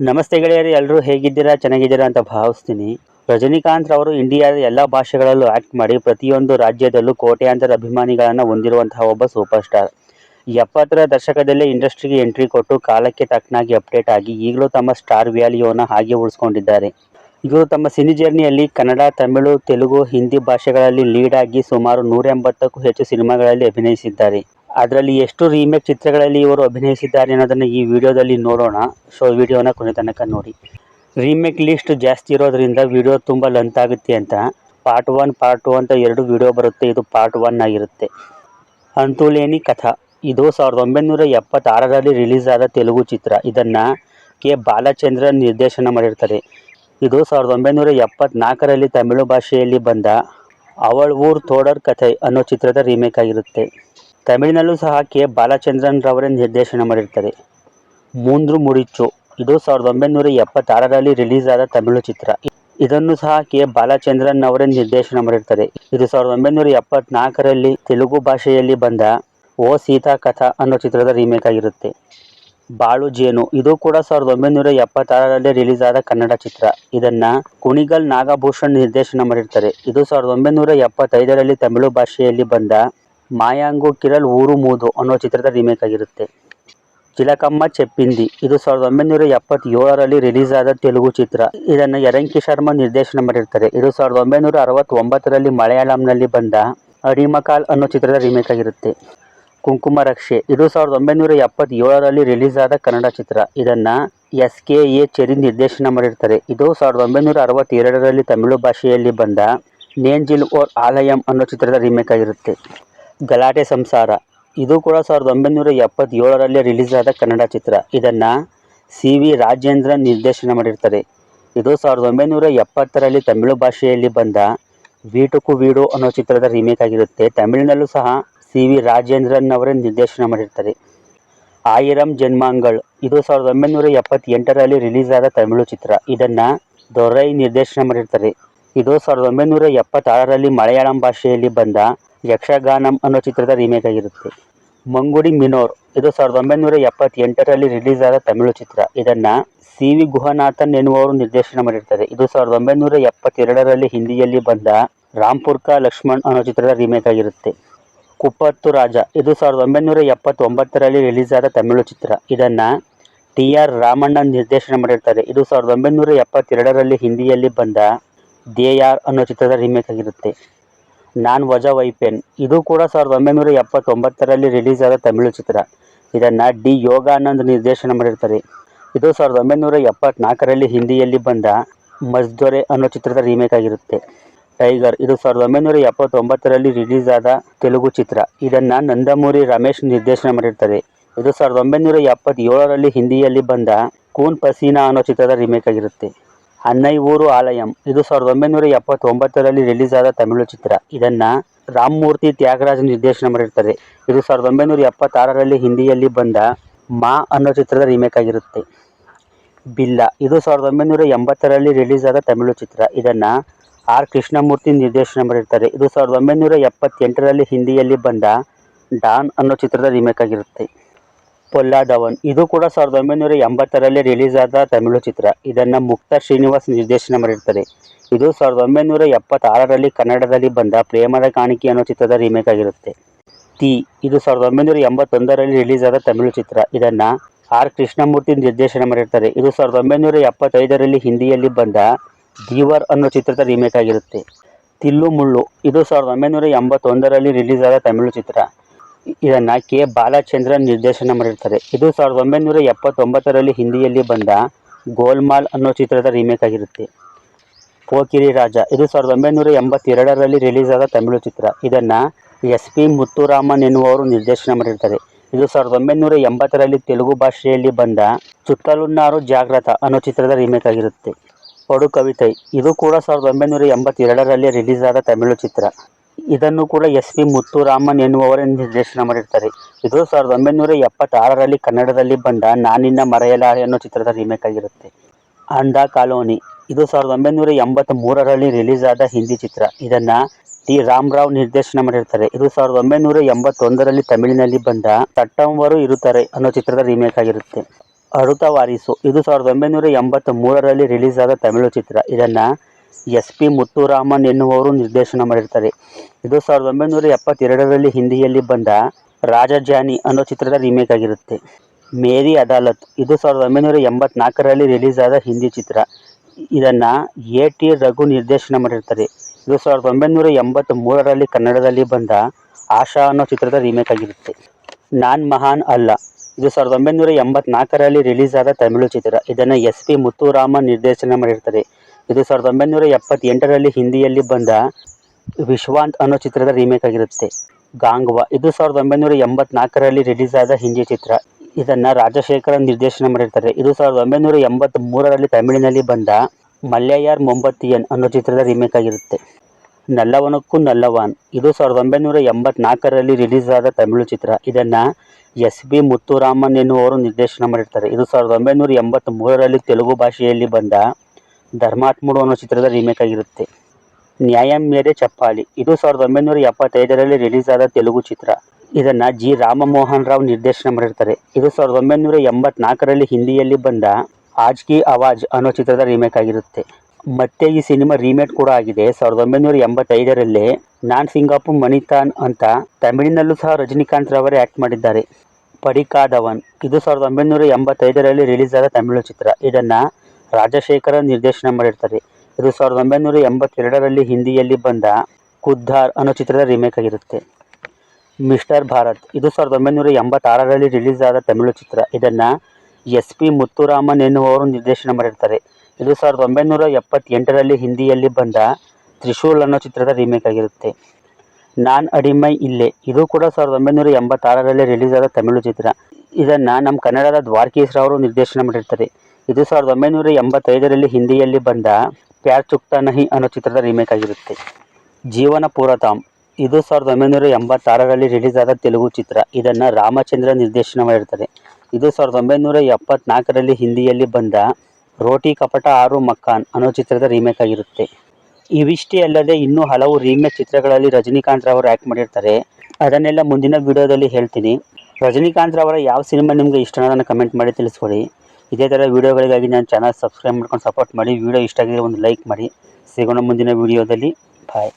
ನಮಸ್ತೆ ಗೆಳೆಯರು ಎಲ್ಲರೂ ಹೇಗಿದ್ದೀರಾ, ಚೆನ್ನಾಗಿದ್ದೀರಾ ಅಂತ ಭಾವಿಸ್ತೀನಿ. ರಜನಿಕಾಂತ್ ಅವರು ಇಂಡಿಯಾದ ಎಲ್ಲ ಭಾಷೆಗಳಲ್ಲೂ ಆ್ಯಕ್ಟ್ ಮಾಡಿ ಪ್ರತಿಯೊಂದು ರಾಜ್ಯದಲ್ಲೂ ಕೋಟ್ಯಾಂತರ ಅಭಿಮಾನಿಗಳನ್ನು ಹೊಂದಿರುವಂತಹ ಒಬ್ಬ ಸೂಪರ್ ಸ್ಟಾರ್ ಎಪ್ಪತ್ತರ ದಶಕದಲ್ಲೇ ಇಂಡಸ್ಟ್ರಿಗೆ ಎಂಟ್ರಿ ಕೊಟ್ಟು ಕಾಲಕ್ಕೆ ತಕ್ಕನಾಗಿ ಅಪ್ಡೇಟ್ ಆಗಿ ಈಗಲೂ ತಮ್ಮ ಸ್ಟಾರ್ ವ್ಯಾಲ್ಯೂವನ್ನು ಹಾಗೆ ಉಳಿಸ್ಕೊಂಡಿದ್ದಾರೆ. ಇವರು ತಮ್ಮ ಸಿನಿ ಜರ್ನಿಯಲ್ಲಿ ಕನ್ನಡ, ತಮಿಳು, ತೆಲುಗು, ಹಿಂದಿ ಭಾಷೆಗಳಲ್ಲಿ ಲೀಡ್ ಆಗಿ ಸುಮಾರು ನೂರ ಎಂಬತ್ತಕ್ಕೂ ಹೆಚ್ಚು ಸಿನಿಮಾಗಳಲ್ಲಿ ಅಭಿನಯಿಸಿದ್ದಾರೆ. ಅದರಲ್ಲಿ ಎಷ್ಟು ರೀಮೇಕ್ ಚಿತ್ರಗಳಲ್ಲಿ ಇವರು ಅಭಿನಯಿಸಿದ್ದಾರೆ ಅನ್ನೋದನ್ನು ಈ ವಿಡಿಯೋದಲ್ಲಿ ನೋಡೋಣ. ಸೊ ವಿಡಿಯೋನ ಕೊನೆ ತನಕ ನೋಡಿ. ರೀಮೇಕ್ ಲಿಸ್ಟ್ ಜಾಸ್ತಿ ಇರೋದ್ರಿಂದ ವಿಡಿಯೋ ತುಂಬ ಲಂತ್ ಆಗುತ್ತೆ ಅಂತ. ಪಾರ್ಟ್ ಒನ್ ಪಾರ್ಟ್ ಟು ಅಂತ ಎರಡು ವಿಡಿಯೋ ಬರುತ್ತೆ. ಇದು ಪಾರ್ಟ್ ಒನ್ ಆಗಿರುತ್ತೆ. ಅಂತೂಲೇನಿ ಕಥಾ. ಇದು ಸಾವಿರದ ಒಂಬೈನೂರ ಎಪ್ಪತ್ತಾರರಲ್ಲಿ ರಿಲೀಸ್ ಆದ ತೆಲುಗು ಚಿತ್ರ. ಇದನ್ನು ಕೆ ಬಾಲಚಂದ್ರನ್ ನಿರ್ದೇಶನ ಮಾಡಿರ್ತಾರೆ. ಇದು ಸಾವಿರದ ಒಂಬೈನೂರ ಎಪ್ಪತ್ನಾಲ್ಕರಲ್ಲಿ ತಮಿಳು ಭಾಷೆಯಲ್ಲಿ ಬಂದ ಅವಳ್ ಊರ್ ತೋಡರ್ ಕಥೆ ಅನ್ನೋ ಚಿತ್ರದ ರೀಮೇಕ್ ಆಗಿರುತ್ತೆ. ತಮಿಳಿನಲ್ಲೂ ಸಹ ಕೆ. ಬಾಲಚಂದ್ರನ್ ರವರೇ ನಿರ್ದೇಶನ ಮಾಡಿರ್ತಾರೆ. ಮೂಂದ್ರು ಮುಡಿಚು ಇದು ಸಾವಿರದ ಒಂಬೈನೂರ ಎಪ್ಪತ್ತಾರರಲ್ಲಿ ರಿಲೀಸ್ ಆದ ತಮಿಳು ಚಿತ್ರ. ಇದನ್ನು ಸಹ ಕೆ. ಬಾಲಚಂದ್ರನ್ ಅವರೇ ನಿರ್ದೇಶನ ಮಾಡಿರ್ತಾರೆ. ಇದು ಸಾವಿರದ ಒಂಬೈನೂರ ಎಪ್ಪತ್ನಾಲ್ಕರಲ್ಲಿ ತೆಲುಗು ಭಾಷೆಯಲ್ಲಿ ಬಂದ ಓ ಸೀತಾ ಕಥಾ ಅನ್ನೋ ಚಿತ್ರದ ರೀಮೇಕ್ ಆಗಿರುತ್ತೆ. ಬಾಳು ಜೇನು. ಇದು ಕೂಡ ಸಾವಿರದ ಒಂಬೈನೂರ ಎಪ್ಪತ್ತಾರರಲ್ಲಿ ರಿಲೀಸ್ ಆದ ಕನ್ನಡ ಚಿತ್ರ. ಇದನ್ನ ಕುಣಿಗಲ್ ನಾಗಭೂಷಣ್ ನಿರ್ದೇಶನ ಮಾಡಿರ್ತಾರೆ. ಇದು ಸಾವಿರದ ಒಂಬೈನೂರ ಎಪ್ಪತ್ತೈದರಲ್ಲಿ ತಮಿಳು ಭಾಷೆಯಲ್ಲಿ ಬಂದ ಮಾಯಾಂಗು ಕಿರಲ್ ಊರು ಮೂದು ಅನ್ನೋ ಚಿತ್ರದ ರೀಮೇಕ್ ಆಗಿರುತ್ತೆ. ಚಿಲಕಮ್ಮ ಚೆಪ್ಪಿಂದಿ. ಇದು ಸಾವಿರದ ಒಂಬೈನೂರ ಎಪ್ಪತ್ತೇಳರಲ್ಲಿ ರಿಲೀಸ್ ಆದ ತೆಲುಗು ಚಿತ್ರ. ಇದನ್ನು ಯರಂಕಿ ಶರ್ಮಾ ನಿರ್ದೇಶನ ಮಾಡಿರ್ತಾರೆ. ಇದು ಸಾವಿರದ ಒಂಬೈನೂರ ಅರವತ್ತೊಂಬತ್ತರಲ್ಲಿ ಮಲಯಾಳಂನಲ್ಲಿ ಬಂದ ಅಡಿಮಕಾಲ್ ಅನ್ನೋ ಚಿತ್ರದ ರೀಮೇಕ್ ಆಗಿರುತ್ತೆ. ಕುಂಕುಮ ರಕ್ಷೆ. ಇದು ಸಾವಿರದ ಒಂಬೈನೂರ ಎಪ್ಪತ್ತೇಳರಲ್ಲಿ ರಿಲೀಸ್ ಆದ ಕನ್ನಡ ಚಿತ್ರ. ಇದನ್ನು ಎಸ್ ಕೆ ಎ ಚೆರಿ ನಿರ್ದೇಶನ ಮಾಡಿರ್ತಾರೆ. ಇದು ಸಾವಿರದ ಒಂಬೈನೂರ ಅರವತ್ತೆರಡರಲ್ಲಿ ತಮಿಳು ಭಾಷೆಯಲ್ಲಿ ಬಂದ ನೇಂಜಿಲ್ ಓರ್ ಆಲಯಂ ಅನ್ನೋ ಚಿತ್ರದ ರೀಮೇಕ್ ಆಗಿರುತ್ತೆ. ಗಲಾಟೆ ಸಂಸಾರ. ಇದು ಕೂಡ ಸಾವಿರದ ಒಂಬೈನೂರ ಎಪ್ಪತ್ತೇಳರಲ್ಲಿ ರಿಲೀಸ್ ಆದ ಕನ್ನಡ ಚಿತ್ರ. ಇದನ್ನು ಸಿ ವಿ ರಾಜೇಂದ್ರ ನಿರ್ದೇಶನ ಮಾಡಿರ್ತಾರೆ. ಇದು ಸಾವಿರದ ಒಂಬೈನೂರ ಎಪ್ಪತ್ತರಲ್ಲಿ ತಮಿಳು ಭಾಷೆಯಲ್ಲಿ ಬಂದ ವೀಟುಕು ವೀಡು ಅನ್ನೋ ಚಿತ್ರದ ರೀಮೇಕ್ ಆಗಿರುತ್ತೆ. ತಮಿಳಿನಲ್ಲೂ ಸಹ ಸಿ ವಿ ರಾಜೇಂದ್ರನ್ ಅವರೇ ನಿರ್ದೇಶನ ಮಾಡಿರ್ತಾರೆ. ಆಯಿರಂ ಜನ್ಮಾಂಗಳ್ ಇದು ಸಾವಿರದ ಒಂಬೈನೂರ ಎಪ್ಪತ್ತೆಂಟರಲ್ಲಿ ರಿಲೀಸ್ ಆದ ತಮಿಳು ಚಿತ್ರ. ಇದನ್ನು ದೊರೈ ನಿರ್ದೇಶನ ಮಾಡಿರ್ತಾರೆ. ಇದು ಸಾವಿರದ ಒಂಬೈನೂರ ಎಪ್ಪತ್ತಾರರಲ್ಲಿ ಮಲಯಾಳಂ ಭಾಷೆಯಲ್ಲಿ ಬಂದ ಯಕ್ಷಗಾನಂ ಅನ್ನೋ ಚಿತ್ರದ ರೀಮೇಕ್ ಆಗಿರುತ್ತೆ. ಮಂಗುಡಿ ಮಿನೋರ್, ಇದು ಸಾವಿರದ ಒಂಬೈನೂರ ಎಪ್ಪತ್ತೆಂಟರಲ್ಲಿ ರಿಲೀಸ್ ಆದ ತಮಿಳು ಚಿತ್ರ. ಇದನ್ನು ಸಿ ವಿ ಗುಹನಾಥನ್ ಎನ್ನುವರು ನಿರ್ದೇಶನ ಮಾಡಿರ್ತಾರೆ. ಇದು ಸಾವಿರದ ಒಂಬೈನೂರ ಎಪ್ಪತ್ತೆರಡರಲ್ಲಿ ಹಿಂದಿಯಲ್ಲಿ ಬಂದ ರಾಂಪುರ್ಕ ಲಕ್ಷ್ಮಣ್ ಅನ್ನೋ ಚಿತ್ರದ ರೀಮೇಕ್ ಆಗಿರುತ್ತೆ. ಕುಪ್ಪತ್ತು ರಾಜ, ಇದು ಸಾವಿರದ ಒಂಬೈನೂರ ಎಪ್ಪತ್ತೊಂಬತ್ತರಲ್ಲಿ ರಿಲೀಸ್ ಆದ ತಮಿಳು ಚಿತ್ರ. ಇದನ್ನು ಟಿ ಆರ್ ರಾಮಣ್ಣನ್ ನಿರ್ದೇಶನ ಮಾಡಿರ್ತಾರೆ. ಇದು ಸಾವಿರದ ಒಂಬೈನೂರ ಎಪ್ಪತ್ತೆರಡರಲ್ಲಿ ಹಿಂದಿಯಲ್ಲಿ ಬಂದ ದೇಯಾರ್ ಅನ್ನೋ ಚಿತ್ರದ ರೀಮೇಕ್ ಆಗಿರುತ್ತೆ. ನಾನ್ ವಜಾ ವೈಪೆನ್. ಇದು ಕೂಡ ಸಾವಿರದ ಒಂಬೈನೂರ ಎಪ್ಪತ್ತೊಂಬತ್ತರಲ್ಲಿ ರಿಲೀಸ್ ಆದ ತಮಿಳು ಚಿತ್ರ. ಇದನ್ನು ಡಿ ಯೋಗಾನಂದ್ ನಿರ್ದೇಶನ ಮಾಡಿರ್ತಾರೆ. ಇದು ಸಾವಿರದ ಒಂಬೈನೂರ ಎಪ್ಪತ್ನಾಲ್ಕರಲ್ಲಿ ಹಿಂದಿಯಲ್ಲಿ ಬಂದ ಮಜ್ದೊರೆ ಅನ್ನೋ ಚಿತ್ರದ ರೀಮೇಕ್ ಆಗಿರುತ್ತೆ. ಟೈಗರ್, ಇದು ಸಾವಿರದ ಒಂಬೈನೂರ ಎಪ್ಪತ್ತೊಂಬತ್ತರಲ್ಲಿ ರಿಲೀಸ್ ಆದ ತೆಲುಗು ಚಿತ್ರ. ಇದನ್ನು ನಂದಮೂರಿ ರಮೇಶ್ ನಿರ್ದೇಶನ ಮಾಡಿರ್ತಾರೆ. ಇದು ಸಾವಿರದ ಒಂಬೈನೂರ ಎಪ್ಪತ್ತೇಳರಲ್ಲಿ ಹಿಂದಿಯಲ್ಲಿ ಬಂದ ಕೂನ್ ಪಸೀನಾ ಅನ್ನೋ ಚಿತ್ರದ ರೀಮೇಕ್ ಆಗಿರುತ್ತೆ. ಅನ್ನೈ ಊರು ಆಲಯಂ. ಇದು ಸಾವಿರದ ಒಂಬೈನೂರ ಎಪ್ಪತ್ತೊಂಬತ್ತರಲ್ಲಿ ರಿಲೀಸ್ ಆದ ತಮಿಳು ಚಿತ್ರ. ಇದನ್ನು ರಾಮಮೂರ್ತಿ ತ್ಯಾಗರಾಜ್ ನಿರ್ದೇಶನ ಮಾಡಿರ್ತಾರೆ. ಇದು ಸಾವಿರದ ಒಂಬೈನೂರ ಎಪ್ಪತ್ತಾರರಲ್ಲಿ ಹಿಂದಿಯಲ್ಲಿ ಬಂದ ಮಾ ಅನ್ನೋ ಚಿತ್ರದ ರೀಮೇಕ್ ಆಗಿರುತ್ತೆ. ಬಿಲ್ಲ. ಇದು ಸಾವಿರದ ಒಂಬೈನೂರ ಎಂಬತ್ತರಲ್ಲಿ ರಿಲೀಸ್ ಆದ ತಮಿಳು ಚಿತ್ರ. ಇದನ್ನು ಆರ್ ಕೃಷ್ಣಮೂರ್ತಿ ನಿರ್ದೇಶನ ಮಾಡಿರ್ತಾರೆ. ಇದು ಸಾವಿರದ ಒಂಬೈನೂರ ಎಪ್ಪತ್ತೆಂಟರಲ್ಲಿ ಹಿಂದಿಯಲ್ಲಿ ಬಂದ ಡಾನ್ ಅನ್ನೋ ಚಿತ್ರದ ರೀಮೇಕ್ ಆಗಿರುತ್ತೆ. ಪೊಲ್ಲಾದವನ್. ಇದು ಕೂಡ ಸಾವಿರದ ಒಂಬೈನೂರ ಎಂಬತ್ತರಲ್ಲಿ ರಿಲೀಸ್ ಆದ ತಮಿಳು ಚಿತ್ರ. ಇದನ್ನು ಮುಕ್ತ ಶ್ರೀನಿವಾಸ್ ನಿರ್ದೇಶನ ಮಾಡಿರ್ತಾರೆ. ಇದು ಸಾವಿರದ ಒಂಬೈನೂರ ಎಪ್ಪತ್ತಾರರಲ್ಲಿ ಕನ್ನಡದಲ್ಲಿ ಬಂದ ಪ್ರೇಮದ ಕಾಣಿಕೆ ಅನ್ನೋ ಚಿತ್ರದ ರೀಮೇಕ್ ಆಗಿರುತ್ತೆ. ತಿ, ಇದು ಸಾವಿರದ ಒಂಬೈನೂರ ಎಂಬತ್ತೊಂದರಲ್ಲಿ ರಿಲೀಸ್ ಆದ ತಮಿಳು ಚಿತ್ರ. ಇದನ್ನು ಆರ್ ಕೃಷ್ಣಮೂರ್ತಿ ನಿರ್ದೇಶನ ಮಾಡಿರ್ತಾರೆ. ಇದು ಸಾವಿರದ ಒಂಬೈನೂರ ಎಪ್ಪತ್ತೈದರಲ್ಲಿ ಹಿಂದಿಯಲ್ಲಿ ಬಂದ ದೀವರ್ ಅನ್ನೋ ಚಿತ್ರದ ರೀಮೇಕ್ ಆಗಿರುತ್ತೆ. ತಿಲ್ಲು ಮುಳ್ಳು ಇದು ಸಾವಿರದ ಒಂಬೈನೂರ ಎಂಬತ್ತೊಂದರಲ್ಲಿ ರಿಲೀಸ್ ಆದ ತಮಿಳು ಚಿತ್ರ. ಇದನ್ನು ಕೆ ಬಾಲಚಂದ್ರ ನಿರ್ದೇಶನ ಮಾಡಿರ್ತಾರೆ. ಇದು ಸಾವಿರದ ಒಂಬೈನೂರ ಎಪ್ಪತ್ತೊಂಬತ್ತರಲ್ಲಿ ಹಿಂದಿಯಲ್ಲಿ ಬಂದ ಗೋಲ್ಮಾಲ್ ಅನ್ನೋ ಚಿತ್ರದ ರೀಮೇಕ್ ಆಗಿರುತ್ತೆ. ಪೋಕಿರಿ ರಾಜ. ಇದು ಸಾವಿರದ ಒಂಬೈನೂರ ಎಂಬತ್ತೆರಡರಲ್ಲಿ ರಿಲೀಸ್ ಆದ ತಮಿಳು ಚಿತ್ರ. ಇದನ್ನು ಎಸ್ ಪಿ ಮುತ್ತುರಾಮನ್ ಎನ್ನುವರು ನಿರ್ದೇಶನ ಮಾಡಿರ್ತಾರೆ. ಇದು ಸಾವಿರದ ಒಂಬೈನೂರ ಎಂಬತ್ತರಲ್ಲಿ ತೆಲುಗು ಭಾಷೆಯಲ್ಲಿ ಬಂದ ಚುತ್ತಲುನ್ನಾರು ಜಾಗ್ರತ ಅನ್ನೋ ಚಿತ್ರದ ರೀಮೇಕ್ ಆಗಿರುತ್ತೆ. ಪಡು ಕವಿತೆ. ಇದು ಕೂಡ ಸಾವಿರದ ಒಂಬೈನೂರ ಎಂಬತ್ತೆರಡರಲ್ಲಿ ರಿಲೀಸ್ ಆದ ತಮಿಳು ಚಿತ್ರ. ಇದನ್ನು ಕೂಡ ಎಸ್ ಪಿ ಮುತ್ತುರಾಮನ್ ಎನ್ನುವವರೇ ನಿರ್ದೇಶನ ಮಾಡಿರ್ತಾರೆ. ಇದು ಸಾವಿರದ ಒಂಬೈನೂರ ಎಪ್ಪತ್ತಾರರಲ್ಲಿ ಕನ್ನಡದಲ್ಲಿ ಬಂದ ನಾನಿನ್ನ ಮರೆಯಲಾರೆ ಅನ್ನೋ ಚಿತ್ರದ ರೀಮೇಕ್ ಆಗಿರುತ್ತೆ. ಅಂದ ಕಾಲೋನಿ. ಇದು ಸಾವಿರದ ಒಂಬೈನೂರ ಎಂಬತ್ತ್ ಮೂರರಲ್ಲಿ ರಿಲೀಸ್ ಆದ ಹಿಂದಿ ಚಿತ್ರ. ಇದನ್ನು ಟಿ ರಾಮರಾವ್ ನಿರ್ದೇಶನ ಮಾಡಿರ್ತಾರೆ. ಇದು ಸಾವಿರದ ಒಂಬೈನೂರ ಎಂಬತ್ತೊಂದರಲ್ಲಿ ತಮಿಳಿನಲ್ಲಿ ಬಂದ ತಟ್ಟಂವರು ಇರುತ್ತಾರೆ ಅನ್ನೋ ಚಿತ್ರದ ರೀಮೇಕ್ ಆಗಿರುತ್ತೆ. ಅರುತ ವಾರಿಸು. ಇದು ಸಾವಿರದ ಒಂಬೈನೂರ ಎಂಬತ್ತ್ ಮೂರರಲ್ಲಿ ರಿಲೀಸ್ ಆದ ತಮಿಳು ಚಿತ್ರ. ಇದನ್ನು ಎಸ್ ಪಿ ಮುತ್ತುರಾಮನ್ ಎನ್ನುವರು ನಿರ್ದೇಶನ ಮಾಡಿರ್ತಾರೆ. ಇದು ಸಾವಿರದ ಒಂಬೈನೂರ ಎಪ್ಪತ್ತೆರಡರಲ್ಲಿ ಹಿಂದಿಯಲ್ಲಿ ಬಂದ ರಾಜಜಾನಿ ಅನ್ನೋ ಚಿತ್ರದ ರೀಮೇಕ್ ಆಗಿರುತ್ತೆ. ಮೇರಿ ಅದಾಲತ್ ಇದು ಸಾವಿರದ ಒಂಬೈನೂರ ಎಂಬತ್ನಾಲ್ಕರಲ್ಲಿ ರಿಲೀಸ್ ಆದ ಹಿಂದಿ ಚಿತ್ರ. ಇದನ್ನು ಎ ಟಿ ರಘು ನಿರ್ದೇಶನ ಮಾಡಿರ್ತಾರೆ. ಇದು ಸಾವಿರದ ಒಂಬೈನೂರ ಎಂಬತ್ತ್ ಮೂರರಲ್ಲಿ ಕನ್ನಡದಲ್ಲಿ ಬಂದ ಆಶಾ ಅನ್ನೋ ಚಿತ್ರದ ರೀಮೇಕ್ ಆಗಿರುತ್ತೆ. ನಾನ್ ಮಹಾನ್ ಅಲ್ಲ. ಇದು ಸಾವಿರದ ಒಂಬೈನೂರ ಎಂಬತ್ನಾಲ್ಕರಲ್ಲಿ ರಿಲೀಸ್ ಆದ ತಮಿಳು ಚಿತ್ರ. ಇದನ್ನು ಎಸ್ ಪಿ ಮುತ್ತುರಾಮನ್ ನಿರ್ದೇಶನ ಮಾಡಿರ್ತಾರೆ. ಇದು ಸಾವಿರದ ಒಂಬೈನೂರ ಎಪ್ಪತ್ತೆಂಟರಲ್ಲಿ ಹಿಂದಿಯಲ್ಲಿ ಬಂದ ವಿಶ್ವಾಂತ್ ಅನ್ನೋ ಚಿತ್ರದ ರೀಮೇಕ್ ಆಗಿರುತ್ತೆ. ಗಾಂಗ್ವಾ. ಇದು ಸಾವಿರದ ಒಂಬೈನೂರ ಎಂಬತ್ನಾಲ್ಕರಲ್ಲಿ ರಿಲೀಸ್ ಆದ ಹಿಂದಿ ಚಿತ್ರ. ಇದನ್ನು ರಾಜಶೇಖರನ್ ನಿರ್ದೇಶನ ಮಾಡಿರ್ತಾರೆ. ಇದು ಸಾವಿರದ ಒಂಬೈನೂರ ಎಂಬತ್ತ್ ಮೂರರಲ್ಲಿ ತಮಿಳಿನಲ್ಲಿ ಬಂದ ಮಲ್ಯಯಾರ್ ಮೊಂಬತ್ತಿಯನ್ ಅನ್ನೋ ಚಿತ್ರದ ರೀಮೇಕ್ ಆಗಿರುತ್ತೆ. ನಲ್ಲವನಕ್ಕೂ ನಲ್ಲವಾನ್. ಇದು ಸಾವಿರದ ಒಂಬೈನೂರ ಎಂಬತ್ನಾಲ್ಕರಲ್ಲಿ ರಿಲೀಸ್ ಆದ ತಮಿಳು ಚಿತ್ರ. ಇದನ್ನು ಎಸ್ ಬಿ ಮುತ್ತುರಾಮನ್ ಎನ್ನುವರು ನಿರ್ದೇಶನ ಮಾಡಿರ್ತಾರೆ. ಇದು ಸಾವಿರದ ಒಂಬೈನೂರ ಎಂಬತ್ತ್ ಮೂರರಲ್ಲಿ ತೆಲುಗು ಭಾಷೆಯಲ್ಲಿ ಬಂದ ಧರ್ಮಾತ್ಮುಡು ಅನ್ನೋ ಚಿತ್ರದ ರೀಮೇಕ್ ಆಗಿರುತ್ತೆ. ನ್ಯಾಯಂ ಮೇರೆ ಚಪ್ಪಾಳಿ. ಇದು ಸಾವಿರದ ಒಂಬೈನೂರ ಎಪ್ಪತ್ತೈದರಲ್ಲಿ ರಿಲೀಸ್ ಆದ ತೆಲುಗು ಚಿತ್ರ. ಇದನ್ನು ಜಿ. ರಾಮಮೋಹನ್ ರಾವ್ ನಿರ್ದೇಶನ ಮಾಡಿರ್ತಾರೆ. ಇದು ಸಾವಿರದ ಒಂಬೈನೂರ ಎಂಬತ್ನಾಲ್ಕರಲ್ಲಿ ಹಿಂದಿಯಲ್ಲಿ ಬಂದ ಆಜ್ ಕಿ ಅವಾಜ್ ಅನ್ನೋ ಚಿತ್ರದ ರೀಮೇಕ್ ಆಗಿರುತ್ತೆ. ಮತ್ತೆ ಈ ಸಿನಿಮಾ ರೀಮೇಕ್ ಕೂಡ ಆಗಿದೆ. ಸಾವಿರದ ಒಂಬೈನೂರ ಎಂಬತ್ತೈದರಲ್ಲಿ ನಾನ್ ಸಿಂಗಾಪು ಮಣಿತಾನ್ ಅಂತ ತಮಿಳಿನಲ್ಲೂ ಸಹ ರಜನಿಕಾಂತ್ ರವರೇ ಆ್ಯಕ್ಟ್ ಮಾಡಿದ್ದಾರೆ. ಪಡಿಕಾದವನ್ ಇದು ಸಾವಿರದ ಒಂಬೈನೂರ ಎಂಬತ್ತೈದರಲ್ಲಿ ರಿಲೀಸ್ ಆದ ತಮಿಳು ಚಿತ್ರ. ಇದನ್ನು ರಾಜಶೇಖರನ್ ನಿರ್ದೇಶನ ಮಾಡಿರ್ತಾರೆ. ಇದು ಸಾವಿರದ ಒಂಬೈನೂರ ಎಂಬತ್ತೆರಡರಲ್ಲಿ ಹಿಂದಿಯಲ್ಲಿ ಬಂದ ಕುದ್ದಾರ್ ಅನ್ನೋ ಚಿತ್ರದ ರೀಮೇಕ್ ಆಗಿರುತ್ತೆ. ಮಿಸ್ಟರ್ ಭಾರತ್, ಇದು ಸಾವಿರದ ಒಂಬೈನೂರ ಎಂಬತ್ತಾರರಲ್ಲಿ ರಿಲೀಸ್ ಆದ ತಮಿಳು ಚಿತ್ರ. ಇದನ್ನು ಎಸ್ ಪಿ ಮುತ್ತುರಾಮನ್ ಎನ್ನುವರು ನಿರ್ದೇಶನ ಮಾಡಿರ್ತಾರೆ. ಇದು ಸಾವಿರದ ಒಂಬೈನೂರ ಎಪ್ಪತ್ತೆಂಟರಲ್ಲಿ ಹಿಂದಿಯಲ್ಲಿ ಬಂದ ತ್ರಿಶೂಲ್ ಅನ್ನೋ ಚಿತ್ರದ ರೀಮೇಕ್ ಆಗಿರುತ್ತೆ. ನಾನ್ ಅಡಿಮೈ ಇಲ್ಲೆ, ಇದು ಕೂಡ ಸಾವಿರದ ಒಂಬೈನೂರ ಎಂಬತ್ತಾರರಲ್ಲಿ ರಿಲೀಸ್ ಆದ ತಮಿಳು ಚಿತ್ರ. ಇದನ್ನು ನಮ್ಮ ಕನ್ನಡದ ದ್ವಾರಕೀಶ್ ರಾವರು ನಿರ್ದೇಶನ ಮಾಡಿರ್ತಾರೆ. ಇದು ಸಾವಿರದ ಒಂಬೈನೂರ ಎಂಬತ್ತೈದರಲ್ಲಿ ಹಿಂದಿಯಲ್ಲಿ ಬಂದ ಪ್ಯಾರ್ ಚುಕ್ತಾ ನಹಿ ಅನ್ನೋ ಚಿತ್ರದ ರೀಮೇಕ್ ಆಗಿರುತ್ತೆ. ಜೀವನ ಪೂರತಾಮ್. ಇದು ಸಾವಿರದ ಒಂಬೈನೂರ ಎಂಬತ್ತಾರರಲ್ಲಿ ರಿಲೀಸ್ ಆದ ತೆಲುಗು ಚಿತ್ರ. ಇದನ್ನು ರಾಮಚಂದ್ರ ನಿರ್ದೇಶನ ಮಾಡಿರ್ತಾರೆ ಇದು ಸಾವಿರದ ಒಂಬೈನೂರ ಎಪ್ಪತ್ನಾಲ್ಕರಲ್ಲಿ ಹಿಂದಿಯಲ್ಲಿ ಬಂದ ರೋಟಿ ಕಪಟ ಆರು ಮಕ್ಕಾನ್ ಅನ್ನೋ ಚಿತ್ರದ ರೀಮೇಕ್ ಆಗಿರುತ್ತೆ. ಇವಿಷ್ಟೇ ಅಲ್ಲದೆ ಇನ್ನೂ ಹಲವು ರೀಮೇಕ್ ಚಿತ್ರಗಳಲ್ಲಿ ರಜನಿಕಾಂತ್ ರವರು ಆ್ಯಕ್ಟ್ ಮಾಡಿರ್ತಾರೆ. ಅದನ್ನೆಲ್ಲ ಮುಂದಿನ ವಿಡಿಯೋದಲ್ಲಿ ಹೇಳ್ತೀನಿ. ರಜನಿಕಾಂತ್ ರವರ ಯಾವ ಸಿನಿಮಾ ನಿಮಗೆ ಇಷ್ಟ ಅನ್ನೋದನ್ನು ಕಮೆಂಟ್ ಮಾಡಿ ತಿಳಿಸ್ಕೊಡಿ. ಇದೇ ಥರ ವೀಡಿಯೋಗಳಿಗಾಗಿ ನಾನು ಚಾನಲ್ ಸಬ್ಸ್ಕ್ರೈಬ್ ಮಾಡ್ಕೊಂಡು ಸಪೋರ್ಟ್ ಮಾಡಿ. ವೀಡಿಯೋ ಇಷ್ಟ ಆಗಿದ್ರೆ ಒಂದು ಲೈಕ್ ಮಾಡಿ. ಸಿಗೋಣ ಮುಂದಿನ ವೀಡಿಯೋದಲ್ಲಿ. ಬಾಯ್